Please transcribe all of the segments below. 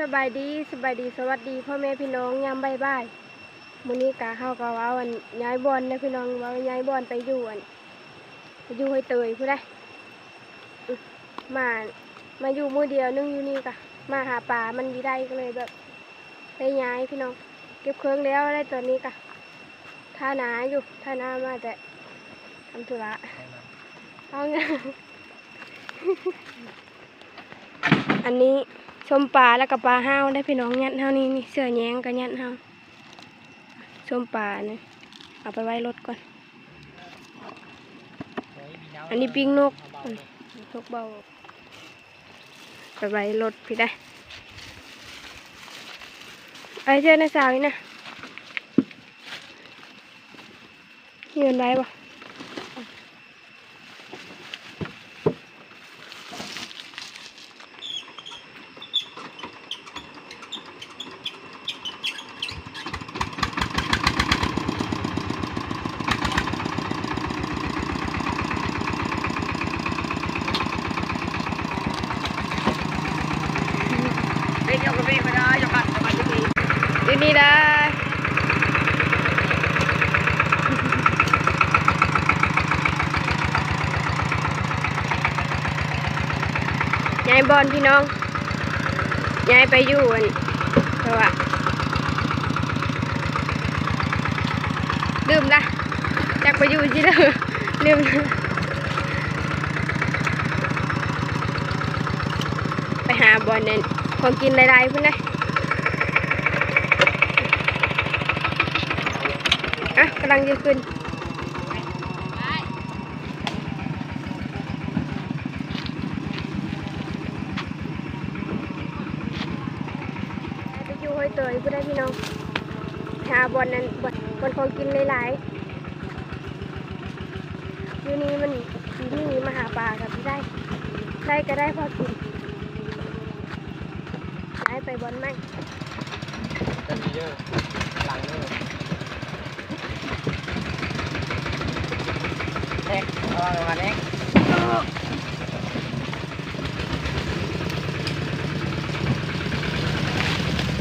สบายดีสบายดีสวัสดีพ่อแม่พี่น้องยามบ่ายบ่ายมื้อนี้กะเฮาก็ว่าวันย้ายบอลนะพี่น้องว่าย้ายบอลไปอยู่อันไปอยู่ห้วยเตยผู้ใดอึมามาอยู่มื้อเดียวนึงอยู่นี่กะมาหาปลามันบ่ได้ก็เลยแบบได้ย้ายพี่น้อง เก็บเครื่องแล้วได้ตอนนี้กะท่านาอยู่ท่านามาแต่ทำธุระเอาเงี้ยอันนี้ ชมปลาแล้วก็ปลาห้าวได้พี่น้องยัดห้าวนี่นี่เสื้อแยงกับยัดห้าวชมปลาเนี่ยเอาไปไว้รถก่อน อันนี้ปิ้งนกนกเบาไปไว้รถพี่ได้ไอเจ้าหน้าสาวนี่นะยืนไว้ปะอยู่นี่ได้ย้ายบ อลพี่น้องย้ายไปอยู่อันเพราะว่าลืมละจากไปอยู่ที่เดิมลืมไปหาบอลเนี่ยของกินหลายๆเพื่อนเลยอะกำลังจะขึ้น ไปอยู่ห้อยเตยเพื่อได้พี่น้องหาบอลนั้นบอลบอล ของกินหลายๆอยู่นี่มันที่นี่มาหาปลากับพี่ได้ ได้ก็ได้พอกินย้ายไปบอลไหมเป็นเยอะหลังเยอะเอ็กเอาประมาณเอ็ก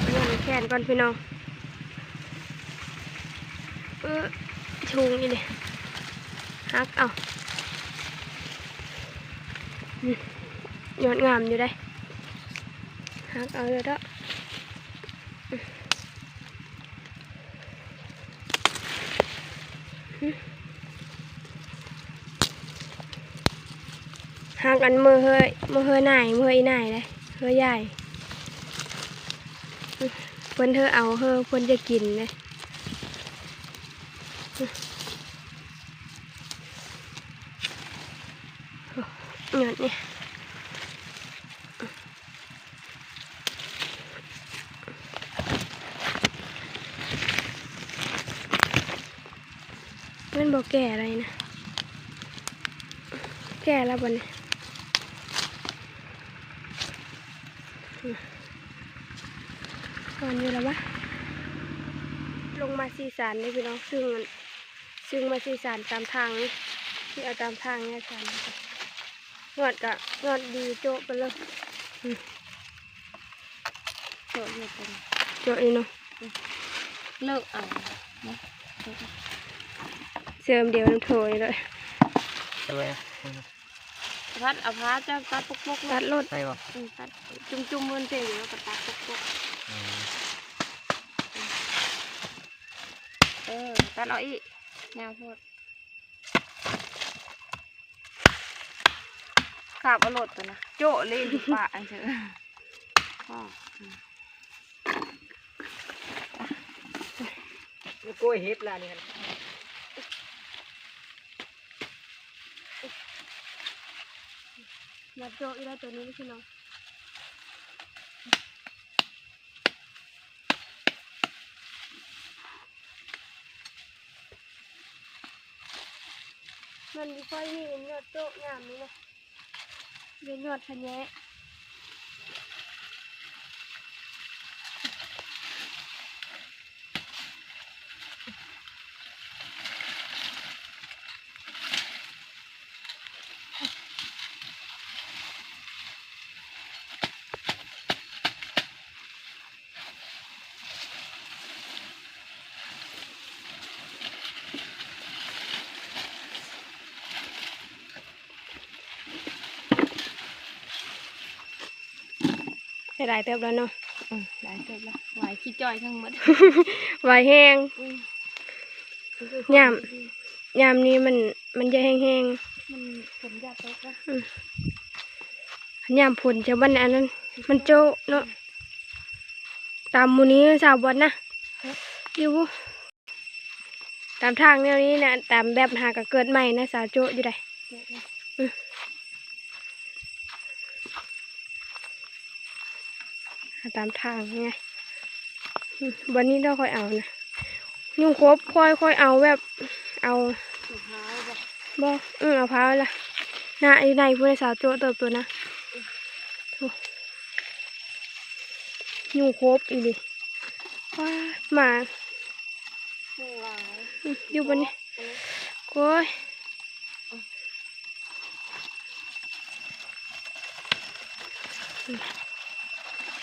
เลื่อนแขนก่อนพี่น้องเออ ชุงนี่เลยฮักเอายอดงามอยู่ได้ฮักเอาเลยเด้อฮักอันมือเฮยมือเฮยหน่ายมือเฮยหน่ายเลยเฮยใหญ่เพิ่นเธอเอาเฮอเพิ่นจะกินเลย หยดเนี่ยมันบอกแก่อะไรนะ แก่แล้วบ่เนี่ยก่อนอยู่แล้ววะลงมาสีสานเลยพี่น้องซึ่งซึ่งมาสีสานตามทางนี่ที่เอาตามทางเนี่ยสาน งอดกะงอดดีโจะไปเลยอืมโจทย์เนี่ยเป็นโจะนี่เนาะเลิกเอานะเสริมเดียวน้ำโถยเลยด้วยพัดเอาพัดจะตัดปุกปุกตัดรถใช่ป่ะอืมตัดจุ่มจุ่มๆมันเสียอยู่แล้วก็ตัดปุกปุกเออตัดเอาอีกแนวโพด ขาบเอาโหลดตัวนะโจะเลยดีกว่าอันเถอะอ๋อนี่กล้วยเห็ดละนี่มาโจะอีได้ตัวนี้พี่น้องมันไม่ค่อยมียอดโจะงามนี่นะเป็น ยอดทะแยะ หลายเติบแล้วเนาะอืมได้เติบแล้วไหวขี้จ่อยทั้งหมดไวแห้งอุ้ยยามยามนี้มันมันจะแห้งมันฝนอยากตกแล้วๆยามผลจะวันอันนั้น มันโจะเนาะตามหมูนี้สาวบอลนะอยู่ตามทางแนวนี้นะตามแบบหากะเกิดใหม่นะสาวโจะอยู่ได้หา ตามทางไงวันนี้เราค่อยเอานะยุ่งครบค่อยค่อยเอาแบบเอาบ่บ่อืมเอาพร้าวละน่ะอยู่ในผู้ใดสาวโจเติบตัวนะยุ่งครบอีหลีว้ามาไม่หวายอืมอยู่บนนี้โอ้ยอืม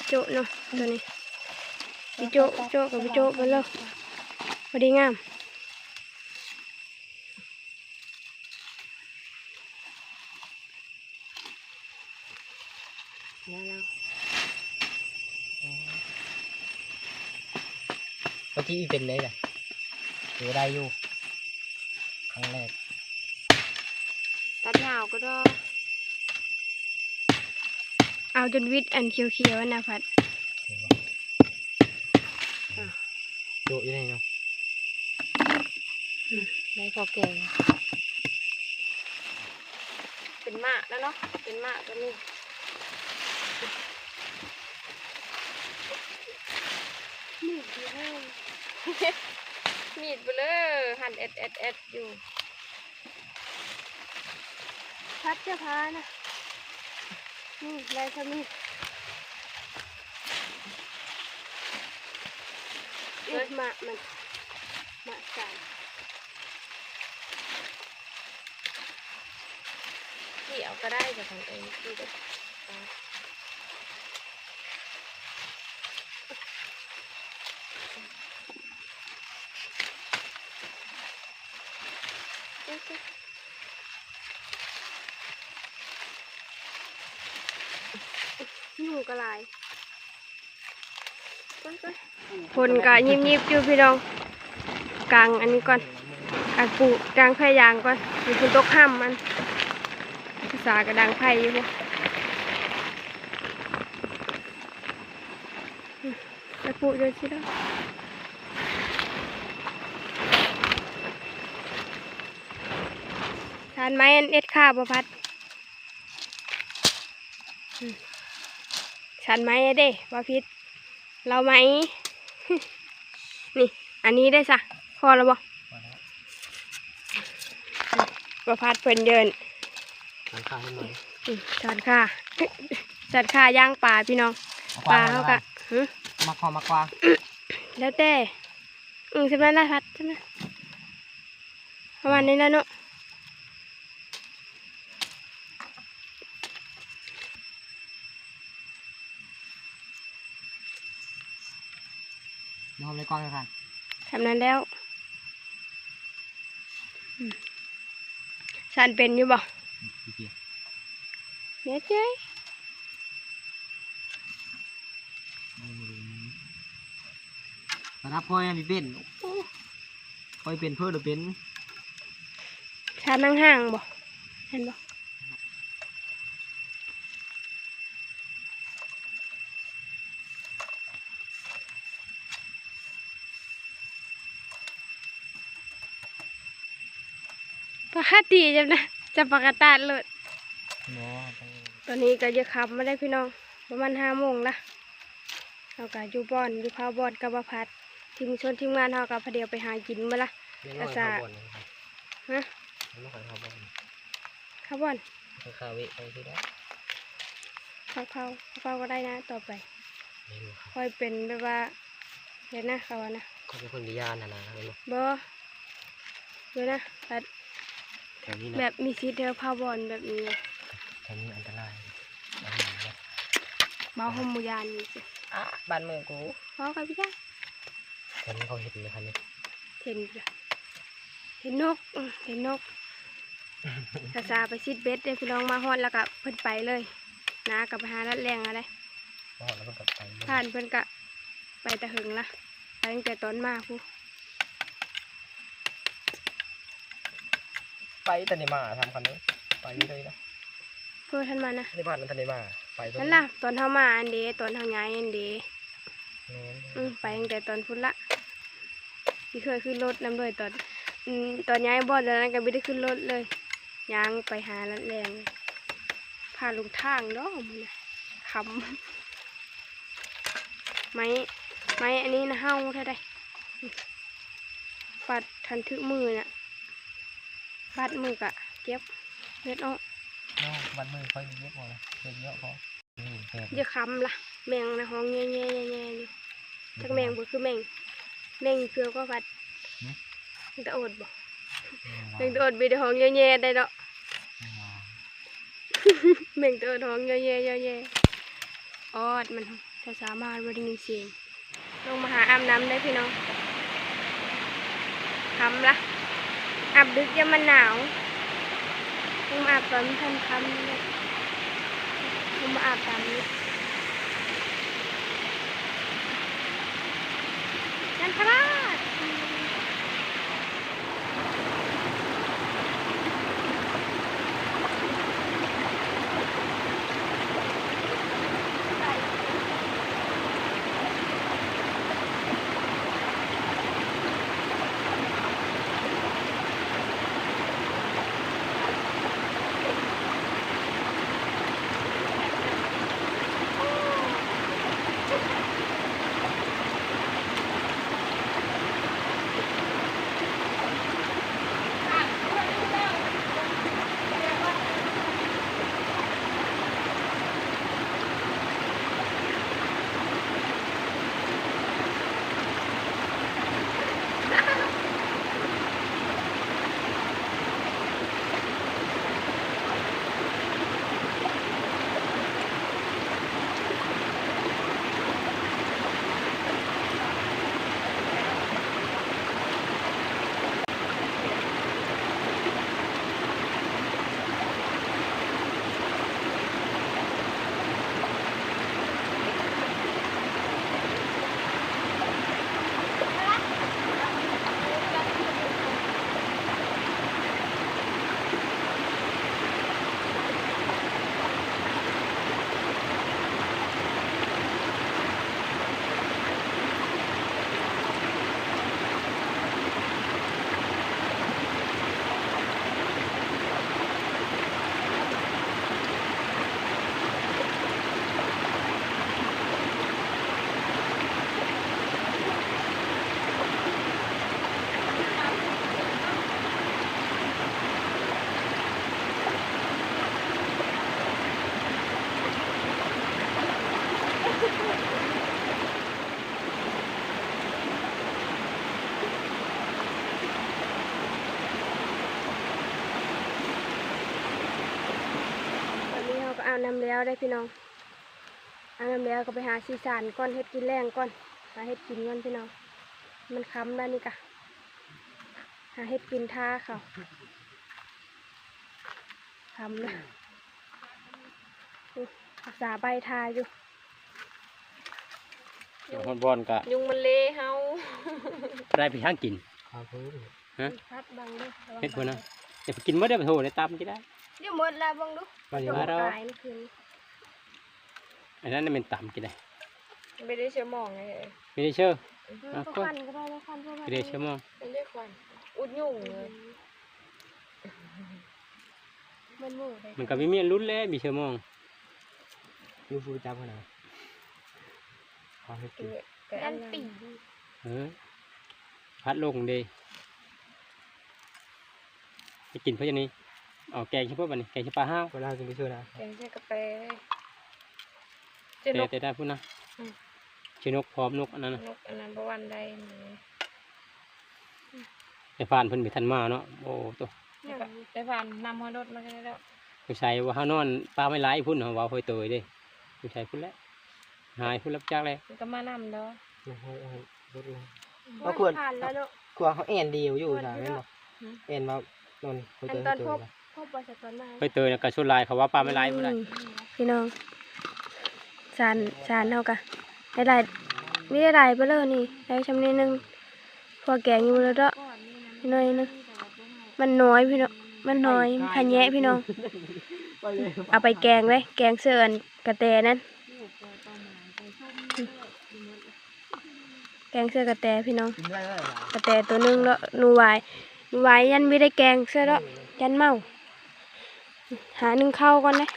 โจะเนาะตัวนี้พี่โจะโจะกับพี่โจะไปเลยพอดีงามแล้วแล้วเมื่อกี้อีเป็นเลยแหละถือได้อยู่ครั้งแรกตัดยาวก็ได้ เอาจนวิทย์อันเขียวๆนะพัดเห็นปะโยอยู่ไหนเนาะได้พอแกงเป็นหมากแล้วเนาะ เป็นหมากก็นี่มีดอยู่ให้มีดไปเลยหั่นเอ็ดเอ็ดเอ็ดอยู่ พัดจะพานะ นี่ลายขมิ้นเอ๊ะหมามันมาสามเกี่ยวก็ได้จากของเองที่จะเอ๊ะเอ๊ะอยู่ กระลายคนกะยิบยิบอยู่พี่น้องกลางอันนี้ก่อนกลางปูกลางไผ่ยางก่อนมีคนตกห้ามมันภาษากระดังไผ่อยู่พวกไปปูเดี๋ยวสิแล้วทานไหมอันเอ็ดข้าวประพัด ชันไหมอะเด้ว่าพิษเราไหม นี่ อันนี้ได้สะพอแล้วบ่มาแล้วประพัดเพิ่นเดินทานข้าวให้หน่อยอืมจัดค่ะจัดค่ะย่างปลาพี่น้อง ปลาเขากะหึมาคอมากวางแล้วแต่อืมสำนักนะพัดใช่ไหมประมาณนี้นะเนาะ นอนเลยกวางเลยค่ะทำนั้นแล้วสันเป็นอยู่บ่เนี่ยเจ้ระดับพ่อยยังมีเป็นโอ้พ่อยเป็นเพื่อหรือเป็นสันนั่งห่างบ่เห็นบ่ ปกติจังนะจะปกติเลยเนาะตอนนี้ก็จะขับมาได้พี่น้อง ประมาณห้าโมงละเราก็อยู่บอนอยู่พาวบอนกับว่าพัดทีมชนทีมงานเราก็พอเดียวไปหากินมาละไม่น้อยข้าวบอลนะครับฮะไม่น้อยข้าวบอลข้าวบอนข้าวเวทไปที่ได้ข้าวเผาข้าวเผาก็ได้นะ ต่อไปไม่รู้ครับค่อยเป็นแบบว่าเดี๋ยวนะเขาว่านะเขาเป็นคนวิญญาณนะนะไม่รู้บอเดี๋ยวนะพัดแถวนี้แบนะบมีซีเทลพาวบอนแบบนี้เลยแถวนี้อันตรายอันนี้นะเบาหมหมูยานนี่สิอะบ้านเมืองกูพอกับพี่จ้าแถวนี้เขาเห็นเลยคันนี้เห็นจ้ะเห็นนกอื้อเห็นนกภาษาไปซิดเบ็ดเด้พี่น้องมาฮอดแล้วก็เพิ่นไปเลยนากับไปหาลัดแรงอะไรพอแล้วก็กลับไปผ่านเพิ่นกะไปแต่หึงละไปตั้งแต่ตอนมาพู ไปทันได้มาทำคันนี้ไปเลยนะเพื่อท่านมานะในบ้านมันทันได้มาไปตรงนั่นล่ะตอนเฮามาอันเดตอนเฮาย้ายอันเดแม่นอืมไปตั้งแต่ตอนพุ่นละที่เคยขึ้นรถนำด้วยตอนอืมตอนย้ายบ่อนตอนนั้นก็ไม่ได้ขึ้นรถเลยย่างไปหาลัดแรงพาลุงทางเนาะมันน่ะคำไม้ไม้อันนี้นะเฮาเท่าใดปัดทันทึกมือน่ะ ปัดมือกะเก็บเล็ดออกเนาะวันมือค่อยเยอะพอเลยเยอะเยอะพอนี่แพงอย่าคำล่ะแมงนะห้องแง่ๆแง่ๆอยู่จักแมงบ่คือแมงแมงเกลือก็ปัดมันจะอดบ่แมงจะอดไปในห้องแง่ๆได้เนาะแม่งตัวท้องเยอะแยะเยอะแยะออดมันจะสามารถบริมีเสียงลงมาหาอาบน้ำได้พี่น้องทำละ อาบดึกยังมันหนาวผมอาบตอนค่ำคำเนี่ยผมอาบตามนี้นั่นทรา แล้วได้พี่น้องอาบน้ำแล้วก็ไปหาซีสานก่อนเฮ็ดกินแรงก่อนหาเฮ็ดกินก่อนพี่น้อง มันค้ำแล้วนี่กะหาเฮ็ดกินท่าเขาค้ำนะอุ๊ยรักษาใบทาอยู่ฮอนบอลกะยุงมันเละเฮาได้ไปทางกินข้าวพื้นฮะพัดบังด้วยระวังเฮ็ดเพิ่นนะเดี๋ยวไปกินบ่ได้ไปโทรได้ตามจะได้เดี๋ยวหมดแล้วบังดูมาอยู่โดมานแล้วตายเมื่อคืนนี้ อันนั้นน่ะเป็นตามกินได้ไม่ได้เชื่อมองไงไม่ได้เชื่อเอออะก็ก็ควันก็ได้แล้วควันเพราะว่าไม่ได้เชื่อมองไม่ได้ควันอุดยุ่งเลยมันหมูได้มันก็มีเมียรุ่นแล้วมีเชื่อมองยูฟูจับขนาดข้าวให้กินแต่ดัอันนปีเออพัดลงเด้ไปกินเพื่อจะนี้เอาแกงเฉพาะบัดนี้แกงเฉพาะห้าวเวลากินไปซื้อนะแกงใส่กาแฟ เจะนแต่กแต่ได้พุ่นนะอืม ชื่อนกพร้อมนกอันนั้นน่ะนกอันนั้นประวันใดนี่แต่ฟานเพิ่นไปทันมาเนาะโอ้ตัวอย่างนี้ได้ผ่านนำฮอรถมาได้แล้วผู้ชายว่าเฮานอนปลาไม่หลายพุ่นเฮาว่าค่อยเตยเด้ผู้ชายพุ่นแล้วหายพุ่นรับจักแล้วมันก็มานำเด้อเอาให้เอาให้รถลงมัเอาขวด ผ่านแล้วเนาะ กลัวเขาเอ็นเดียวอยู่จ้ะแม่นบ่หืมเอ็นมาโดนเขาอัเจนอตอนเจพอบนะพบประชากรมาค่อยเตยแล้วก็ชุดลายเขาว่าปลาไม่หลายพุ่นได้อืมพี่น้อง สารสารเฮากะได้หลายมีได้หลายเบ่เลยนี่ได้ชำนี้หนึงพอแกงอยู่แล้วเด้อน่อยนึงมันน้อยพี่น้องมันน้อยพันแยะพี่น้องเอาไปแกงเลยแกงเสืออันกระแตนั่นแกงเสือกระแตพี่น้อง กระแตตัวหนึงแล้วนูหวายนูหวายยันไม่ได้แกงเสือแล้วยันเมา หาหนึ่งเข้าก่อนเลย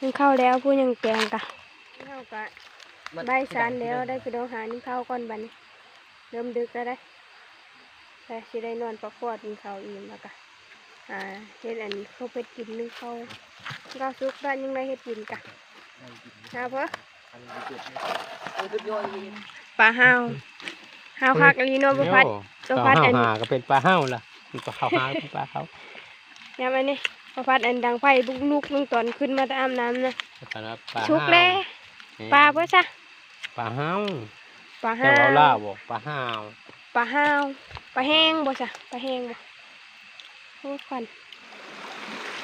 นึ่งข้าวแล้วพูดยังแกงกะข้าวกะใบสารแล้วได้พี่น้องหาหนึ่งข้าวก่อนบัดนี้เริ่มดึกแล้วได้แต่สิได้นอนปักปอดกินข้าวอิ่มแล้วกะอ่าเฮ็ดอันข้าวเป็ดกินหนึ่งข้าวข้าวสุกด้านยังได้เฮ็ดกินกะนะเพื่อปลาห้าวห้าวคักลีโนบุพัดตัวพัดอันหาก็เป็นปลาเห่าล่ะมันปลาขาวหาเป็นปลาเขายามอัน นี้บุพัดอันดังไฟบุกลุกลุงตอนขึ้นมาแตอาบน้ำนะปลาปลาชุกเลยปลาเพื่อซะปลาเห่าปลาแต่ห้าว่าวล่าบอกปลาเห่าปลาห้าวปลาแห้งบ่ซะปลาแห้งบ่โอ้ควัน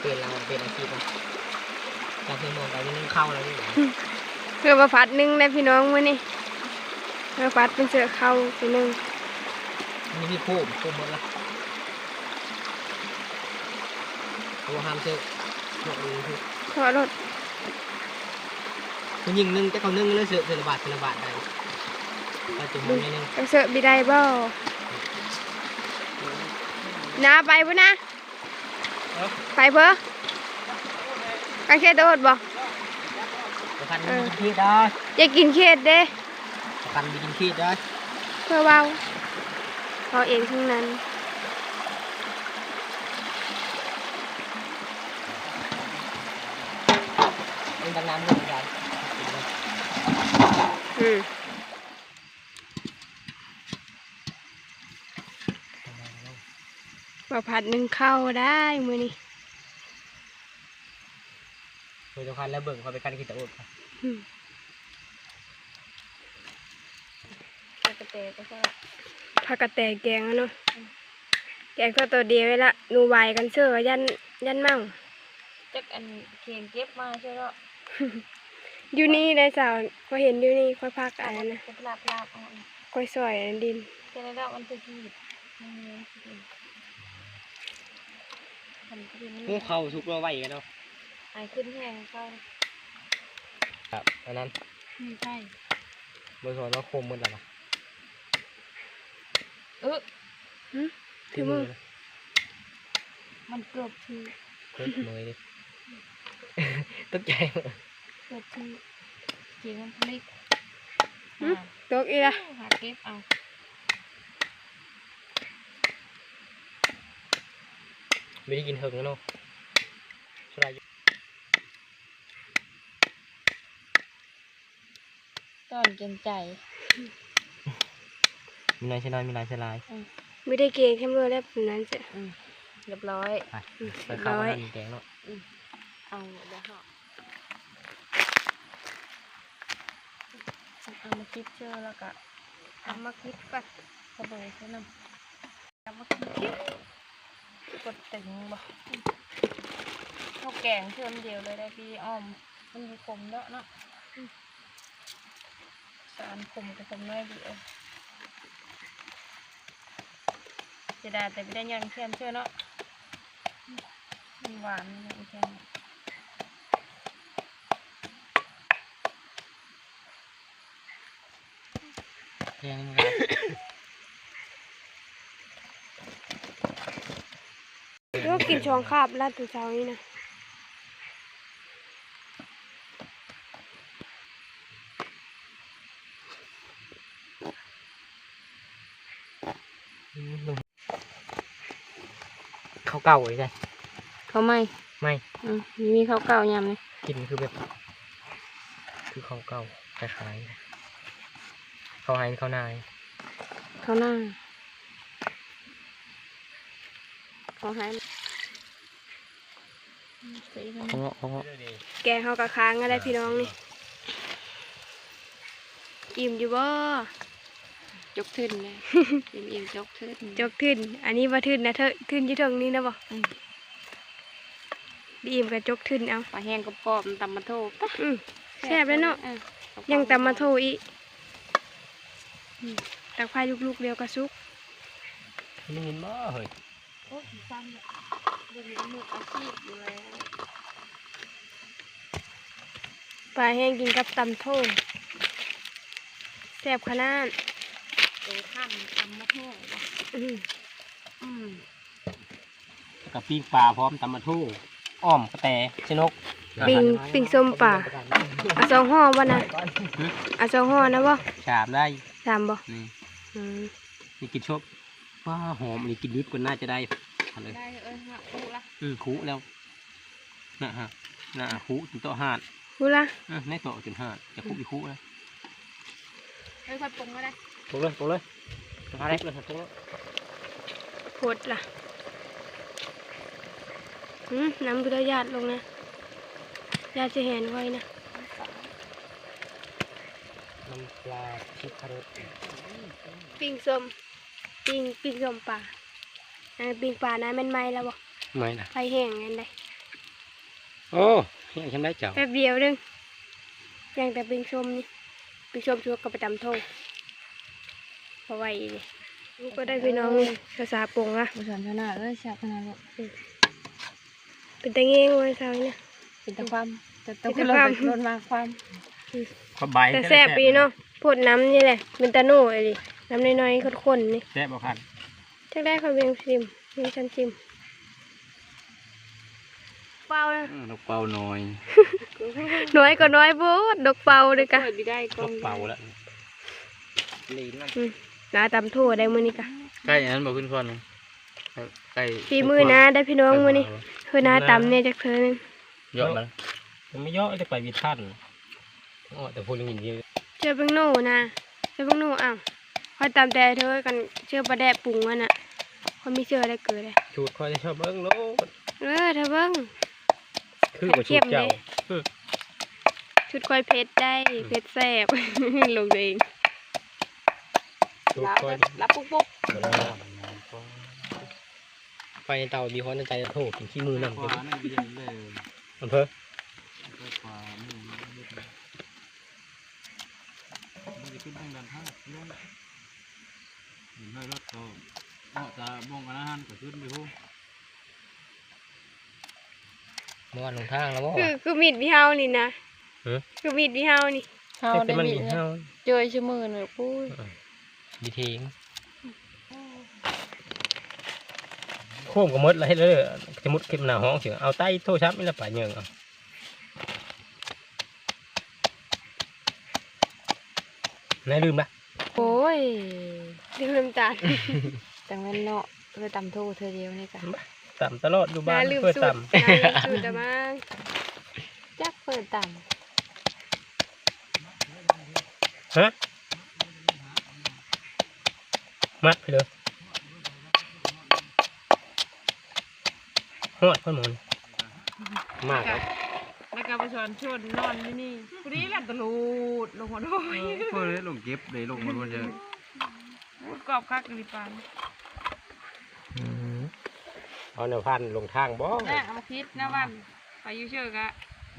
เป็นเราเป็นอาชีพจากที่มองไปนี่เข้าแล้วนี่เพื่อบุพัดหนึ่งนะพี่น้องมื้อนี้บุพัดเป็นเสือเข้าไปหนึ่งนี่พี่คู่คู่หมดละ ตัวห้ามเจอหมดเลยคือขอรถคุณยิงนึ่งจะเขานึ่งเลยเสือเสือบาทเสือบาทได้เราจุ่มมันนิดนึงเอาเสือบิได้บ่น้าไปบ่นะไปเพื่อไปแค่โดดบ่ประกันมีกินขี้ได้อย่ากินเค็ดเด้ประกันมีกินขี้ได้เพื่อเบาเขาเองทั้งนั้นเป็นดังน้ำเลยได้ อื มมาผัดหนึ่งเข้าได้มือนี้คือสำคัญแล้วเบิ่งเขาไปกันขี้ตะอุดอืมกระเตก็ใช่ผักกระแตแกงอะเนาะแกงก็ตัวเดียวไว้ละหนูไหวกันเชื่อยันยันเมาจักอันเคียงเก็บมาใช่แล้ว อยู่นี่ได้สาวก็เห็นอยู่นี่ค่อยพักอันนั้นนะจะลาบลาบเอาค่อยซอยอันดินแค่นั้นแล้วมันจะกีดมันมีสิทำก็ดีพวกเขาทุกเราไหวกันเนาะหายขึ้นแห้งเข้าครับอันนั้นไม่ใช่บริษัทว่าโคมมันหรอเออถือมือมันเกือบทีเกิดมือดิตกใจหมด เกือบทีเจียงมันพลิกตกอีละหาเก็บเอาไม่ได้กินเถิงแล้วเนาะใช่ไหมตอนเกรงใจ มีลายใช่ลายมีลายใช่ลายไม่ได้เกรงแค่มือแล้วแบบนั้นเสร็จเรียบร้อย ไปไปเข้ามาทำแกงเนาะเอาเดี๋ยวเหาะ เอามาคิดเชื่อแล้วก็เอามาคิดก่อนกระโดดใช่น้ำเอามาคิดกดตึงบ่ข้าวแกงเชื่อมเดียวเลยได้พี่อ้อม มันมีขมเนาะเนาะสารขมกับขมน้อยเดียวจะได้แต่ไม่ได้ยังเชื่อมเชื่อเนาะหวานนี่แค่นี้ แกงนี่ก็กินช่องคาบลาดถึงเช้านี้นะข้าวเก่าเลยใช่เขาไม่ไม่อืมมีเขาเก่ายำเลยกินคือแบบ คือข้าวเก่าคล้ายๆ ข้าวไฮข้าวนายเขาหน้าเขาให้สีมันข้าวเงาะข้าวเงาะแกงเขากระค้างก็ได้พี่น้องนี่อิ่มอยู่บ่จกขึ้นเลยเป็นอิ่มจกขึ้นจกทื่นอันนี้ว่าทื่นนะเธอทื่นอยี่เทิงนี่นะบ่อืมบีอิ่มกับจกทื่นเอา ปลาแห้งกระปอมตำมาโทษปะอืมแซ่บแล้วเนาะออยังตำมาโทอีกอืม ตักพายลูกๆเดียวกระซุกมันยินบ่เฮ้ยโอ้ยซ้ำเลยเดี๋ยวนี้มืออาชีพอยู่แล้วปลาแห้งกินกับตำโทแซ่บขนาดโอ้ข้ามตำมะม่วงบ่อืมอืมกับปิ้งปลาพร้อมตำมะทู่อ้อมกระแตชนกปิงปิงส้มป่าเอาสองห่อบ่นะเอาสองห่อนะบ่ฉาบได้ สามบ่นี่อืมนี่กินชบว้าหอมนี่กินดิบก็น่าจะได้เอาเลยได้เอ้ยฮะปูละอือคุแล้วน่ะฮะน่ะคุจนโตะหาดพูดละเออในโตะจนหาดจะคุอีคุเลยเอ้ยค่อยปรุงก็ได้ตรงเลยตรงเลยมาเลยเลยตรงเลยโพดล่ะอืมน้ำกุดญาติลงนะญาติจะเห็นไว้นะน้ำปลาชิคารสปิ้งส้มปิ้งปิ้งส้มป่าอันปิ้งป่านะแมันไหม้แล้วบ่ไม่นะไฟแห้งกันได้โอ้ยังทำได้เจ้าแป๊บเดียวนึงยังแต่ปิ้งส้มนี่ปิ้งส้มชัวกับประจำโทงเพราะไว้นี่ลูกก็ได้พี่น้องนี่ภาษาปงละบุษนขนาดเอ้ยแซ่บขนาดนี้เป็นตะเงี้ยงไว้เช้านี่นะเป็นตะความแต่ต้องเป็นขึ้นตะรถความรถมาความ ขอใบแต่แซ่บปีเนาะพูดน้ำนี่แหละเป็นตะโน่ไอ้ดิน้ำน้อยๆข้นๆนี่แซ่บบ่คันจักได้เขาเบียงชิมมีฉันชิมเปล่านะนกเป่าน้อย น้อยก็น้อยโบดดอกเปล่าเลยกะเปิดไม่ได้กนล้องกเป่าแล้วลีนมันอืมนาตำโทั่วได้มือนี้กะใกล้อันนั้นบอกขึ้นก่อนนะใกล้ฝีมือนะได้พี่น้องมือนี้เพื่อนาตำเนี่ยจักเธอหนึงเยอะมันมันไม่ย่อจะไปวิทัน อ๋อแต่พูดอย่างนี้เชื่อเบิ่งโน่นะเชื่อเบิ่งโน่อ้าวคอยตำแต่เธอกันเชื่อปลาแดะปรุงมันอะเขามีเชื่ออะไรเกิดเลยชูดคอยจะชอบเบิ้งโลดเออเธอเบิ่งคือว่าชูดเจ้าชุดคอยเพชรได้เพชรแซ่บลงตัวเองชูดรับคอยรับปุ๊บปุ๊บไฟในเตามีคนในใจจะโทษกินขี้มือนั่นขวานี่เย็นเลย มันเพ้อขวานี่มันจะขึ้นทางด้านข้างลงเห็นไหมรถเขาเหาะจะมองกันนะฮันก็ขึ้นไปหูเมื่อวานลงทางแล้วบ่ คือคือมีดพี่เฮานี่นะฮะคือมีดพี่เฮานี่เฮาแต่ได้มันมีมีเฮาเจอชื่อมือหน่อยปุ้ยดีเทงโค้งก็หมดเลยเลยจะมุดขึ้นหน้าห้องเสียเอาใต้โทรศัพท์นี่ละป่าเหยิงเอา นายลืมละโอ้ยดึงน้ำตาลจังแม่นเนาะเลยตำโทเธอเดียวนี่กันต่ำตลอดอยู่บ้านน่าลืมเพื่อสูตรต่น่าลืมสูตรแต่มาจักเปิดตำฮะมัดไปเลยหอดพ่อหมอนมากครับแล้ว ก็ไปสอนชนนอนที่นี่พอดีแหละตะลูดลงมาด้วยเพื่อลงเก็บเลยลงมาบนเจอพูดกรอบคักดีปันเอาแนวพันลงทางบ่น่ะเอามาคิดนะวันไปยูเชื่อกะ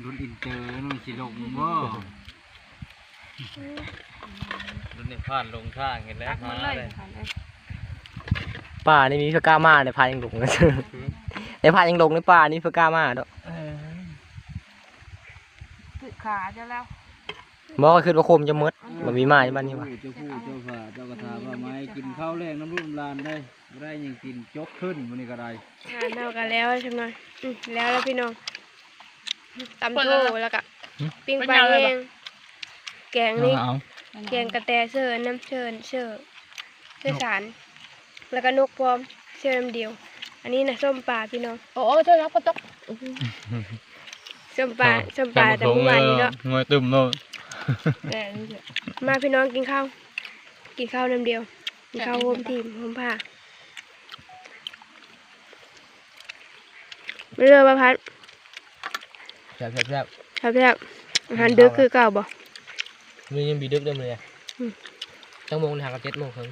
รุ่นอินเตอร์นู่นสิลงบ่รุ่นเนี่ยผ่านลงทางเห็นแล้วมันเลยป่านี่มีพกล้ามาในพายังหลงนะในพายังหลงในป่านี่พกล้ามาดอกสึก ขาจะแล้วบอกก็คือว่าโคมจะหมดมันมีมาในบ้านนี้วะเจ้าผู้เจ้าฝ่าเจ้ากระทาว่าไม้กินข้าวแรงน้ำรุ่มลานได้บ่ได้หยังกินจกขึ้นมันนี่ก็ได้งานเท่ากันแล้วใช่ไหมอืมแล้วแล้วพี่น้องตำโถแล้วก็ปิ้งปลาแห้งแกงนี่เอาแกงกระแตเสื้อน้ำเชิญเชื่อเชื่อสาร แล้วก็นกพร้อมเชื่อน้ำเดียว อันนี้นะส้มปลาพี่น้องโอ้เธอรับก็ตก ส้มปลาส้มปลาแต่เมื่อวานนี้เนาะงวยตึมโน่แต่นี่เถอะมาพี่น้องกินข้าว กินข้าวน้ำเดียว กินข้าวโฮมทีมโฮมผ้าไม่เรือประพัดแซ่บแซ่บแซ่บครับพี่อาหารเดือคือเก่าบ่มียังบีดึกเดิมเลยอืมตั้งโมงทางกับเจ็ดโมงครึ่ง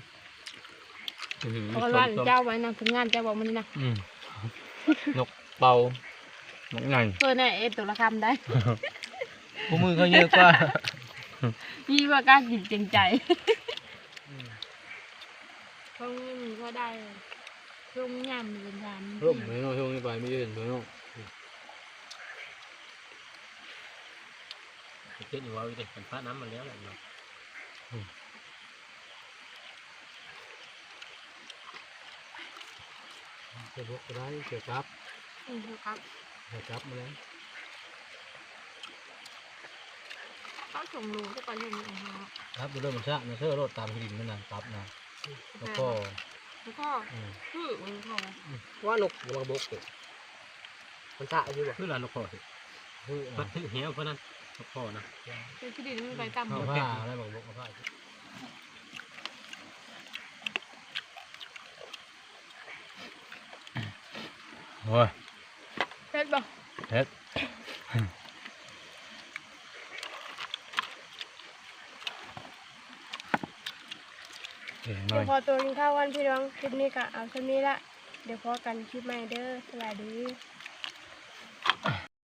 เพราะว่าเจ้าไว้นางทำงานเจ้าบอกมันนี่นะอืมนกเป่า นกไงเพื่อนเนี่ยเอ็ดตัวละคำได้ผู้มือเขาเยอะกว่า ยี่ว่ากล้ากินจริงใจช่วงนี้มันก็ได้ช่วงยามเป็นทานร่มเลยเนาะช่วงนี้ไปไม่ยืนเลยเนาะเจ็ดอยู่ว่าอีเด็กเป็นฟ้าน้ำมันแล้วแหละเนาะจะบกก็ได้เกี่ยวกับ อืมครับ เกี่ยวกับมาแล้วก็ส่งรูก็ไปเล่นนะคะครับดูเริ่มมันชะนะเชื่อรถตามดินนั่นนะปั๊บนะแล้วก็แล้วก็อืมคือมันเขาว่านกวางบกเกิดมันตะอยู่บ่คือหลานนกพ่อสิคือมันถือเหี้ยวเพราะนั้นนกพ่อนะเป็นที่ดินมันไปตามข้าวผ้าอะไรบอกบอกข้าวผ้าโอ้ยเพ็ดบ่ เฮ็ดเดี๋ยวพอตัวกินข้าววันพี่น้องคลิปนี้ก็เอาเท่านี้ละ เดี๋ยวพอกันคลิปใหม่เด้อสวัสดี